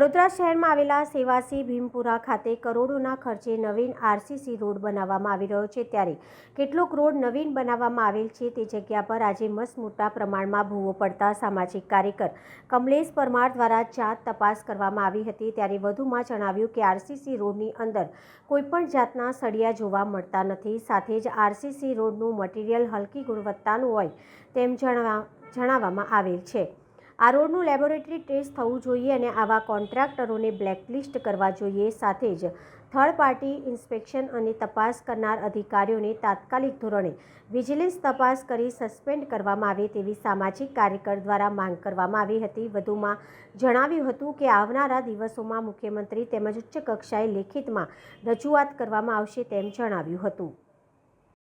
વડોદરા શહેરમાં આવેલા સેવાસી ભીમપુરા ખાતે કરોડોના ખર્ચે નવીન આરસીસી રોડ બનાવવામાં આવી રહ્યો છે. ત્યારે કેટલોક રોડ નવીન બનાવવામાં આવેલ છે તે જગ્યા પર આજે મસ્ત મોટા પ્રમાણમાં ભૂવો પડતા સામાજિક કાર્યકર કમલેશ પરમાર દ્વારા જાત તપાસ કરવામાં આવી હતી. ત્યારે વધુમાં જણાવ્યું કે આરસીસી રોડની અંદર કોઈપણ જાતના સળિયા જોવા મળતા નથી. સાથે જ આરસીસી રોડનું મટીરિયલ હલકી ગુણવત્તાનું હોય તેમ જણાવા જણાવવામાં આવેલ છે. આ રોડનું લેબોરેટરી ટેસ્ટ થવું જોઈએ અને આવા કોન્ટ્રાક્ટરોને બ્લેકલિસ્ટ કરવા જોઈએ. સાથે જ થર્ડ પાર્ટી ઇન્સ્પેક્શન અને તપાસ કરનાર અધિકારીઓને તાત્કાલિક ધોરણે વિજિલન્સ તપાસ કરી સસ્પેન્ડ કરવામાં આવે તેવી સામાજિક કાર્યકર દ્વારા માંગ કરવામાં આવી હતી. વધુમાં જણાવ્યું હતું કે આવનારા દિવસોમાં મુખ્યમંત્રી તેમજ ઉચ્ચ કક્ષાએ લેખિતમાં રજૂઆત કરવામાં આવશે તેમ જણાવ્યું હતું.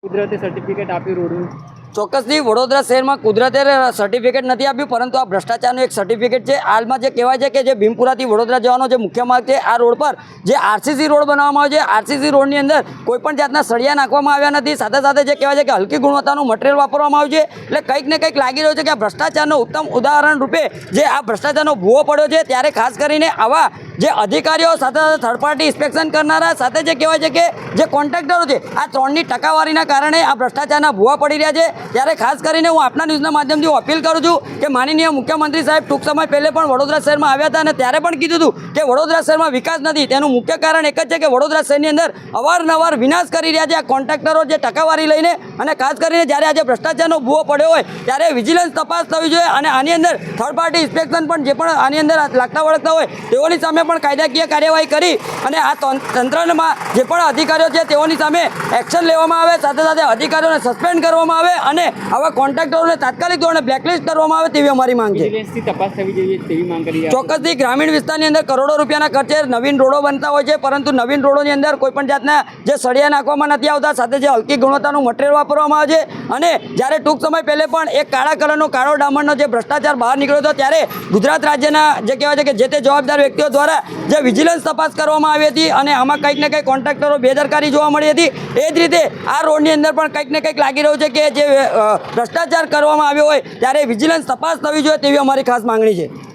કુદરતે સર્ટિફિકેટ આપ્યું રોડનું. ચોક્કસથી વડોદરા શહેરમાં કુદરતે સર્ટિફિકેટ નથી આપ્યું, પરંતુ આ ભ્રષ્ટાચારનું એક સર્ટિફિકેટ છે. હાલમાં જે કહેવાય છે કે જે ભીમપુરાથી વડોદરા જવાનો જે મુખ્ય માર્ગ છે, આ રોડ પર જે આરસીસી રોડ બનાવવામાં આવ્યો છે, આરસીસી રોડની અંદર કોઈપણ જાતના સળિયા નાખવામાં આવ્યા નથી. સાથે સાથે જે કહેવાય છે કે હલકી ગુણવત્તાનું મટીરિયલ વાપરવામાં આવ્યું છે. એટલે કંઈક ને કંઈક લાગી રહ્યું છે કે આ ભ્રષ્ટાચારનું ઉત્તમ ઉદાહરણ રૂપે જે આ ભ્રષ્ટાચારનો ભૂવો પડ્યો છે, ત્યારે ખાસ કરીને આવા જે અધિકારીઓ, સાથે સાથે થર્ડ પાર્ટી ઇન્સ્પેક્શન કરનારા, સાથે જે કહેવાય છે કે જે કોન્ટ્રાક્ટરો છે, આ ત્રણની ટકાવારીના કારણે આ ભ્રષ્ટાચારના ભૂવા પડી રહ્યા છે. ત્યારે ખાસ કરીને હું આપના ન્યૂઝના માધ્યમથી અપીલ કરું છું કે માનનીય મુખ્યમંત્રી સાહેબ ટૂંક સમય પહેલે પણ વડોદરા શહેરમાં આવ્યા હતા અને ત્યારે પણ કીધું હતું કે વડોદરા શહેરમાં વિકાસ નથી. તેનું મુખ્ય કારણ એક જ છે કે વડોદરા શહેરની અંદર અવારનવાર વિનાશ કરી રહ્યા છે આ કોન્ટ્રાક્ટરો જે ટકાવારી લઈને અને ખાસ કરીને જ્યારે આજે ભ્રષ્ટાચારનો ભૂવો પડ્યો હોય ત્યારે વિજિલન્સ તપાસ થવી જોઈએ અને આની અંદર થર્ડ પાર્ટી ઇન્સ્પેક્શન પણ જે પણ આની અંદર લાગતા વળગતા હોય તેઓની સામે પણ કાયદાકીય કાર્યવાહી કરી અને આ તંત્રમાં જે પણ અધિકારીઓ છે તેઓની સામે એક્શન લેવામાં આવે, સાથે સાથે અધિકારીઓને સસ્પેન્ડ કરવામાં આવે અને આવા કોન્ટ્રાક્ટરોને તાત્કાલિક ધોરણે બ્લેકલિસ્ટ કરવામાં આવે તેવી અમારી માંગ છે. તપાસ થવી જોઈએ તેવી માંગ કરી ચોક્કસથી ગ્રામીણ વિસ્તારની અંદર કરોડો રૂપિયાના ખર્ચે નવીન રોડો બનતા હોય છે પરંતુ નવીન રોડોની અંદર કોઈપણ જાતના જે સળિયા નાખવામાં નથી આવતા સાથે જે હલકી ગુણવત્તાનું મટીરિયલ વાપરવામાં આવે છે. અને જ્યારે ટૂંક સમય પહેલે પણ એક કાળા કલરનો કાળો ડામરનો જે ભ્રષ્ટાચાર બહાર નીકળ્યો હતો ત્યારે ગુજરાત રાજ્યના જે કહેવાય છે કે જે તે જવાબદાર વ્યક્તિઓ દ્વારા જે વિજિલન્સ તપાસ કરવામાં આવી હતી અને આમાં કંઈક ને કંઈક કોન્ટ્રાક્ટરો બેદરકારી જોવા મળી હતી. એ જ રીતે આ રોડની અંદર પણ કંઈક ને કંઈક લાગી રહ્યું છે કે જે ભ્રષ્ટાચાર કરવામાં આવ્યો હોય ત્યારે વિજિલન્સ તપાસ થવી જોઈએ તેવી અમારી ખાસ માંગણી છે.